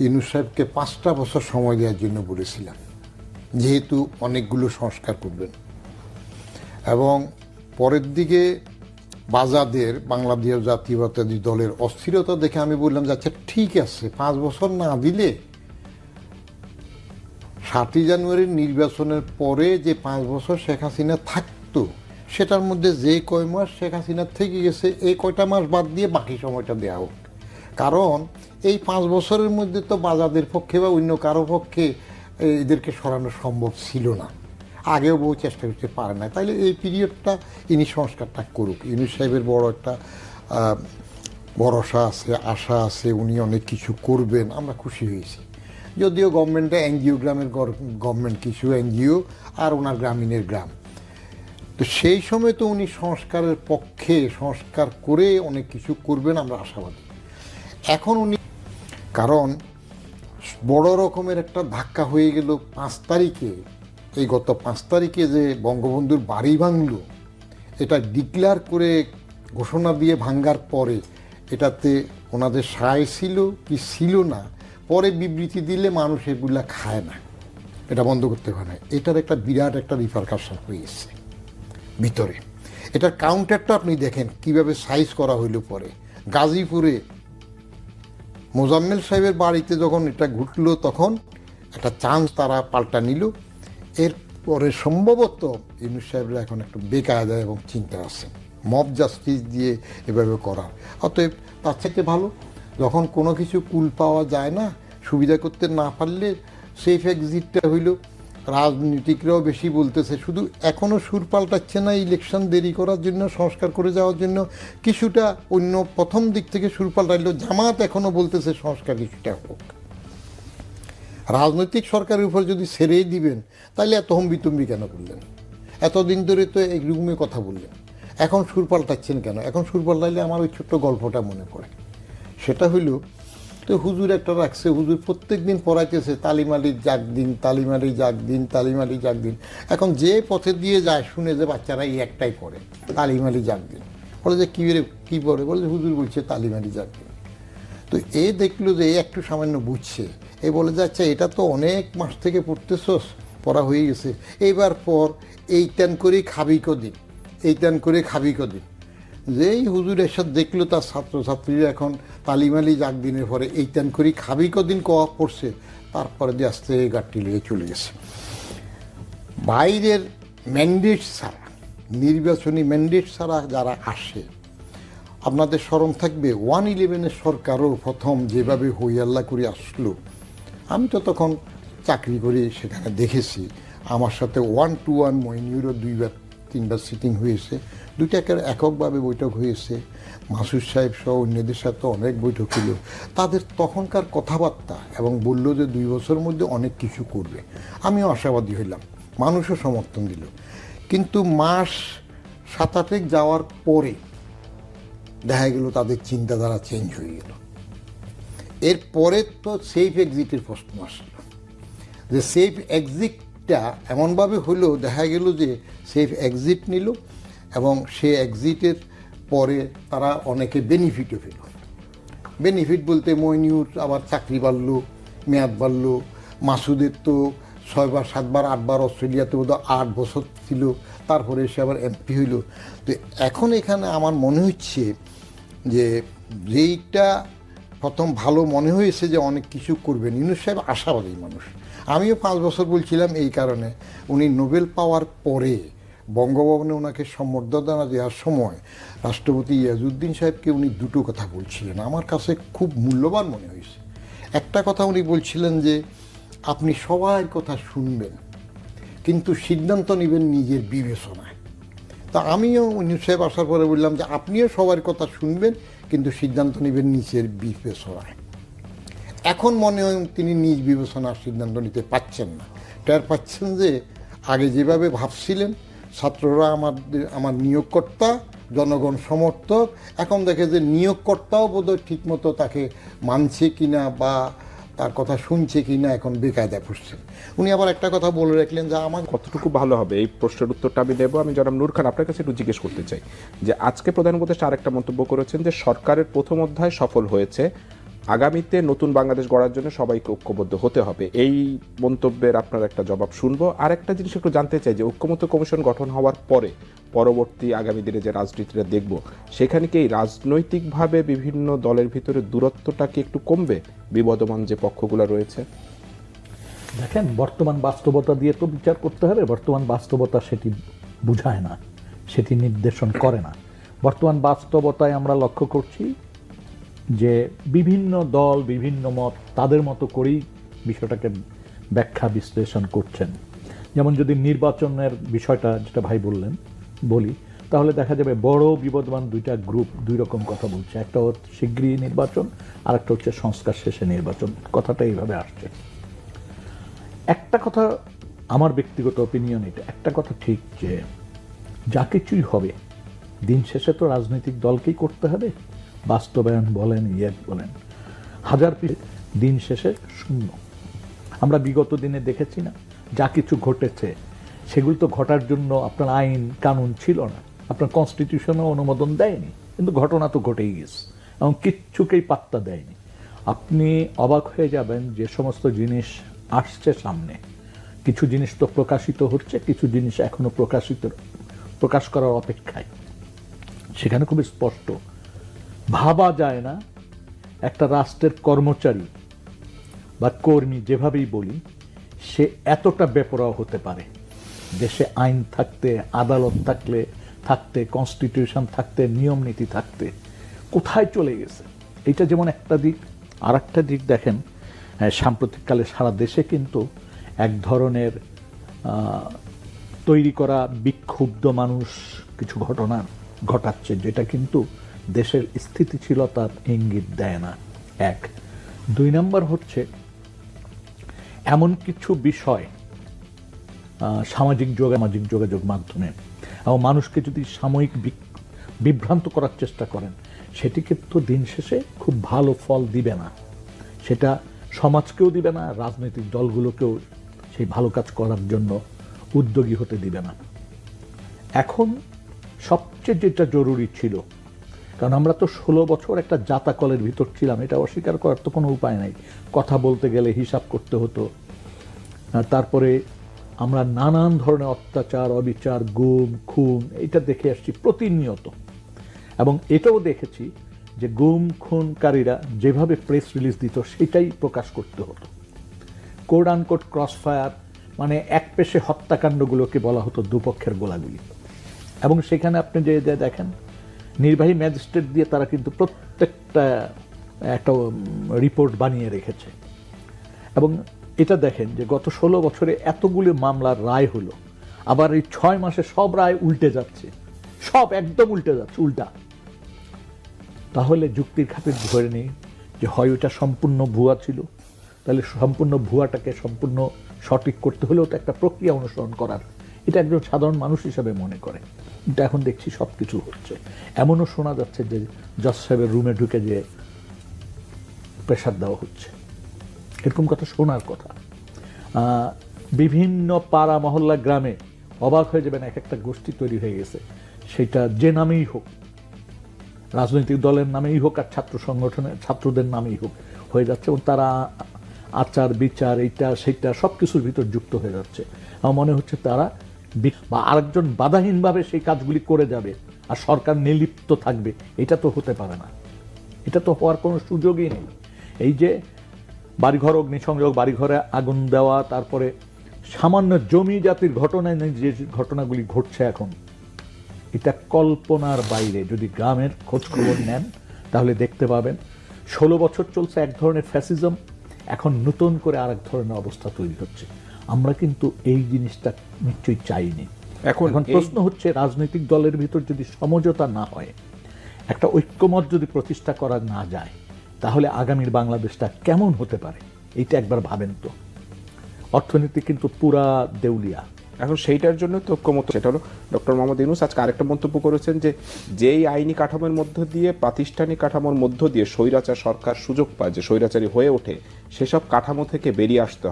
ইনু সাহেবকে পাঁচটা বছর সময় দেওয়ার জন্য বলেছিলাম। যেহেতু অনেকগুলো সংস্কার করবেন। এবং পরের দিকে বাজাদের, বাংলাদেশ জাতীয়তাবাদী দলের অস্থিরতা দেখে আমি বললাম যে আচ্ছা ঠিক আছে, পাঁচ বছর না দিলে সাতই জানুয়ারির নির্বাচনের পরে যে পাঁচ বছর শেখ হাসিনা থাকতো, সেটার মধ্যে যে কয় মাস শেখ হাসিনা থেকে গেছে এই কয়টা মাস বাদ দিয়ে বাকি সময়টা দেওয়া হোক। কারণ এই পাঁচ বছরের মধ্যে তো বাজাদের পক্ষে বা অন্য কারও পক্ষে এদেরকে সরানো সম্ভব ছিল না। আগেও বহু চেষ্টা করতে পারে না তাইলে এই পিরিয়ডটা ইনি সংস্কারটা করুক। ইনি সাহেবের বড় একটা ভরসা আছে, আশা আছে, উনি অনেক কিছু করবেন, আমরা খুশি হয়েছি। যদিও গভর্নমেন্টে এনজিও গ্রামের গভর্নমেন্ট কিছু এনজিও আর ওনার গ্রামীণের গ্রাম। তো সেই সময় তো উনি সংস্কারের পক্ষে সংস্কার করে অনেক কিছু করবেন, আমরা আশাবাদী। এখন উনি কারণ বড় রকমের একটা ধাক্কা হয়ে গেল পাঁচ তারিখে। এই গত পাঁচ তারিখে যে বঙ্গবন্ধুর বাড়ি ভাঙল, এটা ডিক্লেয়ার করে ঘোষণা দিয়ে ভাঙ্গার পরে এটাতে ওনাদের সায় ছিল কি ছিল না, পরে বিবৃতি দিলে মানুষ এগুলা খায় না। এটা বন্ধ করতে পারে না। এটার একটা বিরাট একটা রিপারকাশন হয়েছে ভিতরে। এটার কাউন্টারটা আপনি দেখেন, কীভাবে সাইজ করা হইল পরে। গাজীপুরে মোজাম্মেল সাহেবের বাড়িতে যখন এটা ঘটলো তখন একটা চান্স তারা পাল্টা নিল। এরপরে সম্ভবত ইউনুস সাহেবরা এখন একটু বেকায়দা এবং চিন্তা আছে। মব জাস্টিস দিয়ে এভাবে করার। অতএব তার থেকে ভালো, যখন কোনো কিছু কুল পাওয়া যায় না, সুবিধা করতে না পারলে সেফ এক্সিটটা হইল। রাজনীতিকরাও বেশি বলতেছে, শুধু এখনও সুর পাল্টাচ্ছে না ইলেকশন দেরি করার জন্য, সংস্কার করে যাওয়ার জন্য, কিছুটা অন্য প্রথম দিক থেকে সুর পাল্টাইলো, জামাত এখনও বলতেছে সংস্কার কিছুটা হোক। রাজনৈতিক সরকারের উপর যদি ছেড়েই দিবেন, তাহলে এত হম্বিতম্বি কেন করলেন? এতদিন ধরে তো এই রুমে কথা বললেন, এখন সুর পাল্টাচ্ছেন কেন? এখন সুর পাল্টাইলে আমার ওই ছোট্ট গল্পটা মনে পড়ে। সেটা হইল তো হুজুর একটা রাখছে, হুজুর প্রত্যেক দিন পড়াইতেছে, তালিমালি জাগ দিন তালিমালি জাগ দিন তালিমালি জাগ দিন এখন যে পথে দিয়ে যায়, শুনে যে বাচ্চারা এই একটাই পড়ে, তালিমালি জাগ দিন বলে যে, কী কী পড়ে? বলে যে, হুজুর বলছে, তালিমালি জাগ দিন তো এ দেখল যে, এ একটু সামান্য বুঝছে। এ বলে যে আচ্ছা এটা তো অনেক মাস থেকে পড়তেছস, পড়া হয়ে গেছে। এইবার পর, এই টান করেই খাবি কদিন এই টান করে খাবি কদিন যেই হুজুর এসব দেখল তার ছাত্রছাত্রীরা এখন তালিমালি জাগ দিনের পরে এই টান করেই খাবি কদিন কওয়া পড়ছে, তারপরে দিয়ে আস্তে গাড়টি লেগে চলে গেছে। বাইরের ম্যান্ডেট ছাড়া, নির্বাচনী ম্যান্ডেট ছাড়া যারা আসে, আপনাদের স্মরণ থাকবে, ওয়ান ইলেভেনের সরকারও প্রথম যেভাবে হইয়াল্লা করে আসলো, আমি তো তখন চাকরি করি সেখানে দেখেছি। আমার সাথে ওয়ান টু ওয়ান মইনিউরও দুইবার তিনবার সিটিং হয়েছে। দুইটাকে এককভাবে বৈঠক হয়েছে। মাসুদ সাহেব সহ অন্যদের সাথে অনেক বৈঠক হলো। তাদের তখনকার কথাবার্তা এবং বলল যে দুই বছরের মধ্যে অনেক কিছু করবে। আমিও আশাবাদী হইলাম। মানুষও সমর্থন দিল। কিন্তু মাস সাত আটেক যাওয়ার পরে দেখা গেল তাদের চিন্তাধারা চেঞ্জ হয়ে গেল। এরপরে তো সেফ এক্সিটের প্রশ্ন আসলো। যে সেফ এক্সিটটা এমনভাবে হলো দেখা গেল যে সেফ এক্সিট নিল এবং সে এক্সিটের পরে তারা অনেকে বেনিফিটও পেল। বেনিফিট বলতে মইনিউর আবার চাকরি বাড়লো, মেয়াদ বাড়লো, মাসুদের তো ছয়বার সাতবার আটবার অস্ট্রেলিয়াতে বোধ আট বছর ছিল, তারপরে সে আবার এমপি হইল। তো এখন এখানে আমার মনে হচ্ছে যে যেইটা প্রথম ভালো মনে হয়েছে যে অনেক কিছু করবেন। ইউনুস সাহেব আশাবাদী মানুষ। আমিও পাঁচ বছর বলছিলাম এই কারণে। উনি নোবেল পাওয়ার পরে বঙ্গভবনে ওনাকে সম্বর্ধনা দেওয়ার সময় রাষ্ট্রপতি ইয়াজউদ্দিন সাহেবকে উনি দুটো কথা বলছিলেন। আমার কাছে খুব মূল্যবান মনে হয়েছে। একটা কথা উনি বলছিলেন যে, আপনি সবার কথা শুনবেন, কিন্তু সিদ্ধান্ত নেবেন নিজের বিবেচনায়। তা আমিও উনি সাহেব আসার পরে বললাম যে, আপনিও সবার কথা শুনবেন কিন্তু সিদ্ধান্ত নেবেন নিজের বিবেচনায়। এখন মনে হয় তিনি নিজ বিবেচনার সিদ্ধান্ত নিতে পাচ্ছেন না। টের পাচ্ছেন যে আগে যেভাবে ভাবছিলেন, ছাত্ররা আমাদের, আমার নিয়োগকর্তা, জনগণ সমর্থক, এখন দেখে যে নিয়োগকর্তাও বোধহয় ঠিকমতো তাকে মানছে কিনা বা তার কথা শুনছে কি না এখন বেকায়দায় পড়ছে উনি আবার একটা কথা বলে রাখলেন যে আমার কতটুকু ভালো হবে? এই প্রশ্নের উত্তরটা আমি দেবো। আমি জনাব নূর খান আপনার কাছে একটু জিজ্ঞেস করতে চাই যে আজকে প্রধানমন্ত্রী উপদেষ্টা আরেকটা মন্তব্য করেছেন যে সরকারের প্রথম অধ্যায় সফল হয়েছে। আগামীতে নতুন বাংলাদেশ গড়ার জন্য সবাইকে ঐক্যবদ্ধ হতে হবে। এই মন্তব্যের আপনার একটা জবাব শুনব। আর একটা জিনিস একটু জানতে চাই যে, ঐক্যমত্য কমিশন গঠন হওয়ার পরে পরবর্তী আগামী দিনে যে রাজনীতিটা দেখব, সেখানে কি রাজনৈতিকভাবে বিভিন্ন দলের ভিতরে দূরত্বটা কি একটু কমবে? বিবদমান যে পক্ষগুলো রয়েছে। দেখেন, বর্তমান বাস্তবতা দিয়ে তো বিচার করতে হবে, বর্তমান বাস্তবতা সেটি বুঝায় না, সেটি নির্দেশন করে না। বর্তমান বাস্তবতায় আমরা লক্ষ্য করছি যে বিভিন্ন দল, বিভিন্ন মত তাদের মতো করেই বিষয়টাকে ব্যাখ্যা বিশ্লেষণ করছেন। যেমন যদি নির্বাচনের বিষয়টা যেটা ভাই বললেন, বলি, তাহলে দেখা যাবে বড় বিবদমান দুইটা গ্রুপ দুই রকম কথা বলছে। একটা হচ্ছে শীঘ্রই নির্বাচন আর একটা হচ্ছে সংস্কার শেষে নির্বাচন। কথাটা এইভাবে আসছে। একটা কথা আমার ব্যক্তিগত অপিনিয়ন এটা। একটা কথা ঠিক যে, যা কিছুই হবে, দিন শেষে তো রাজনৈতিক দলকেই করতে হবে। বাস্তবায়ন বলেন ইয়ে বলেন। হাজার পি দিন শেষে শূন্য। আমরা বিগত দিনে দেখেছি না, যা কিছু ঘটেছে, সেগুলো তো ঘটার জন্য আপনার আইন কানুন ছিল না। আপনার কনস্টিটিউশনও অনুমোদন দেয়নি, কিন্তু ঘটনা তো ঘটেই গেছে, এবং কিচ্ছুকেই পাত্তা দেয়নি। আপনি অবাক হয়ে যাবেন যে সমস্ত জিনিস আসছে সামনে। কিছু জিনিস তো প্রকাশিত হচ্ছে, কিছু জিনিস এখনও প্রকাশিত, প্রকাশ করার অপেক্ষায়। সেখানে খুবই স্পষ্ট ভাবা যায় না, একটা রাষ্ট্রের কর্মচারী বা কর্মী যেভাবেই বলি, সে এতটা বেপরোয়া হতে পারে। দেশে আইন থাকতে, আদালত থাকলে থাকতে কনস্টিটিউশন থাকতে, নিয়ম নীতি থাকতে, কোথায় চলে গেছে? এটা যেমন একটা দিক আর একটা দিক দেখেন সাম্প্রতিককালে সারা দেশে কিন্তু এক ধরনের তৈরি করা বিক্ষুব্ধ মানুষ কিছু ঘটনা ঘটাচ্ছে, যেটা কিন্তু দেশের স্থিতিশীলতার ইঙ্গিত দেয় না। এক। দুই নম্বর হচ্ছে, এমন কিছু বিষয় সামাজিক যোগ, সামাজিক যোগাযোগ মাধ্যমে, এবং মানুষকে যদি সাময়িক বিভ্রান্ত করার চেষ্টা করেন সেটিকে তো দিন শেষে খুব ভালো ফল দিবে না। সেটা সমাজকেও দিবে না, রাজনৈতিক দলগুলোকেও সেই ভালো কাজ করার জন্য উদ্যোগী হতে দিবে না। এখন সবচেয়ে যেটা জরুরি ছিল কারণ আমরা তো ষোলো বছর একটা জাতাকলের ভিতর ছিলাম, এটা অস্বীকার করার তো কোনো উপায় নাই। কথা বলতে গেলে হিসাব করতে হতো। তারপরে আমরা নানান ধরনের অত্যাচার, অবিচার, গুম, খুন, এটা দেখে আসছি প্রতিনিয়ত। এবং এটাও দেখেছি যে গুম, খুনকারীরা যেভাবে প্রেস রিলিজ দিত, সেটাই প্রকাশ করতে হতো। কোড আনকোড ক্রস ফায়ার মানে এক পেশে হত্যাকাণ্ডগুলোকে বলা হতো দুপক্ষের গোলাগুলি। এবং সেখানে আপনি যে দেখেন নির্বাহী ম্যাজিস্ট্রেট দিয়ে তারা কিন্তু প্রত্যেকটা একটা রিপোর্ট বানিয়ে রেখেছে। এবং এটা দেখেন যে গত ষোলো বছরে এতগুলি মামলার রায় হলো, আবার এই ছয় মাসে সব রায় উল্টে যাচ্ছে। সব, একদম উল্টে যাচ্ছে, উল্টা। তাহলে যুক্তির খাতির ধরে নেই যে হয় ওটা সম্পূর্ণ ভুয়া ছিল, তাহলে সম্পূর্ণ ভুয়াটাকে সম্পূর্ণ সঠিক করতে হলেও তো একটা প্রক্রিয়া অনুসরণ করার এটা একজন সাধারণ মানুষ হিসাবে মনে করে। কিন্তু এখন দেখছি সব কিছু হচ্ছে। এমনও শোনা যাচ্ছে যে জজ সাহেবের রুমে ঢুকে যে প্রেশার দেওয়া হচ্ছে। এরকম কথা শোনার কথা। বিভিন্ন পাড়া, মহল্লা, গ্রামে অবাক হয়ে যাবেন এক একটা গোষ্ঠী তৈরি হয়ে গেছে। সেটা যে নামেই হোক, রাজনৈতিক দলের নামেই হোক আর ছাত্র সংগঠনের, ছাত্রদের নামেই হোক, হয়ে যাচ্ছে এবং তারা আচার বিচার এইটা, সেইটা সব কিছুর ভিতর যুক্ত হয়ে যাচ্ছে। আমার মনে হচ্ছে তারা বি- আরেকজন বাধাহীনভাবে সেই কাজগুলি করে যাবে আর সরকার নির্লিপ্ত থাকবে, এটা তো হতে পারে না। এটা তো হওয়ার কোনো সুযোগই নেই। এই যে বাড়িঘর অগ্নিসংযোগ, বাড়িঘরে আগুন দেওয়া, তারপরে সামান্য জমি জাতির ঘটনায় যে ঘটনাগুলি ঘটছে এখন, এটা কল্পনার বাইরে। যদি গ্রামের খোঁজখবর নেন, তাহলে দেখতে পাবেন ষোলো বছর চলছে এক ধরনের ফ্যাসিজম এখন নতুন করে আরেক ধরনের অবস্থা তৈরি হচ্ছে। আমরা কিন্তু এই জিনিসটা নিশ্চয়ই চাইনি। এখন প্রশ্ন হচ্ছে রাজনৈতিক দলের ভিতর যদি সমঝোতা না হয় একটা ঐক্যমত যদি প্রতিষ্ঠা করা না যায় তাহলে আগামীর বাংলাদেশটা কেমন হতে পারে? এইটা একবার ভাবেন তো। অর্থনীতি কিন্তু পুরা দেউলিয়া। এখন সেইটার জন্য তো ঐক্যমত সেটা হলো ডক্টর মোহাম্মদ ইউনুস আজকে আরেকটা মন্তব্য করেছেন যে যেই আইনি কাঠামোর মধ্য দিয়ে প্রাতিষ্ঠানিক কাঠামোর মধ্য দিয়ে স্বৈরাচার সরকার সুযোগ পায় যে স্বৈরাচারী হয়ে ওঠে সেসব কাঠামো থেকে বেরিয়ে আসতে হবে